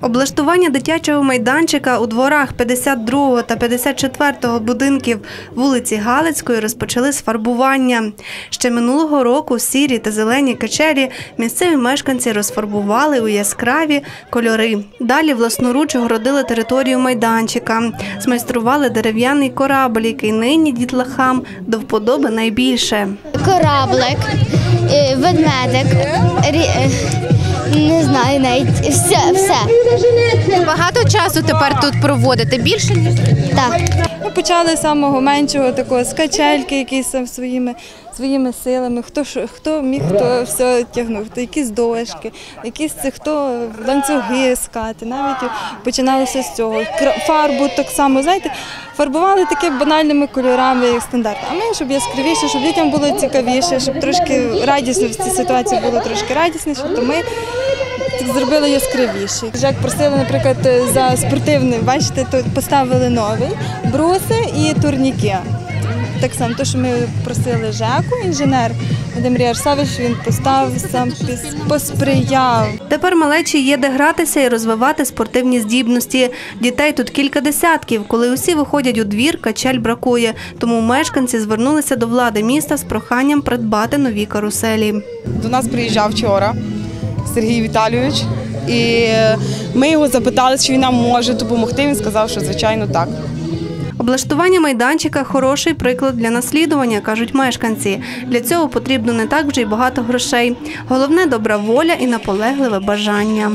Облаштування дитячого майданчика у дворах 52 та 54 будинків вулиці Галицької розпочали з фарбування. Ще минулого року сірі та зелені качелі місцеві мешканці розфарбували у яскраві кольори. Далі власноруч огородили територію майданчика, змайстрували дерев'яний корабль, який нині дітлахам до вподоби найбільше. кораблик, е, ведмедик, е, не знаю навіть все, все. Багато часу тепер тут проводите більше ніж Так. Ми почали з самого меншого такого з качельки, якісь там своїми своїми силами. Хто що- хто міг, хто все тягнув, хто якісь дошки, якісь це хто ланцюги скати. Навіть починалося з цього. Фарбу так само, знаєте, фарбували такими банальними кольорами, як стандарт. А ми, щоб яскравіше, щоб дітям було цікавіше, щоб трошки радісно в цій ситуації було трошки радісніше, то ми так зробили яскравіше. Як просили, наприклад, за спортивний, бачите, тут поставили новий бруси і турніки. Так само, те, що ми просили ЖЕКу, інженер Володимир Ярсович, він поставив сам посприяв. Тепер малечі є де гратися і розвивати спортивні здібності. Дітей тут кілька десятків. Коли усі виходять у двір, качель бракує. Тому мешканці звернулися до влади міста з проханням придбати нові каруселі. До нас приїжджав вчора Сергій Віталійович, і ми його запитали, чи він нам може допомогти. Він сказав, що звичайно так. Облаштування майданчика хороший приклад для наслідування, кажуть мешканці. Для цього потрібно не так вже й багато грошей. Головне добра воля і наполегливе бажання.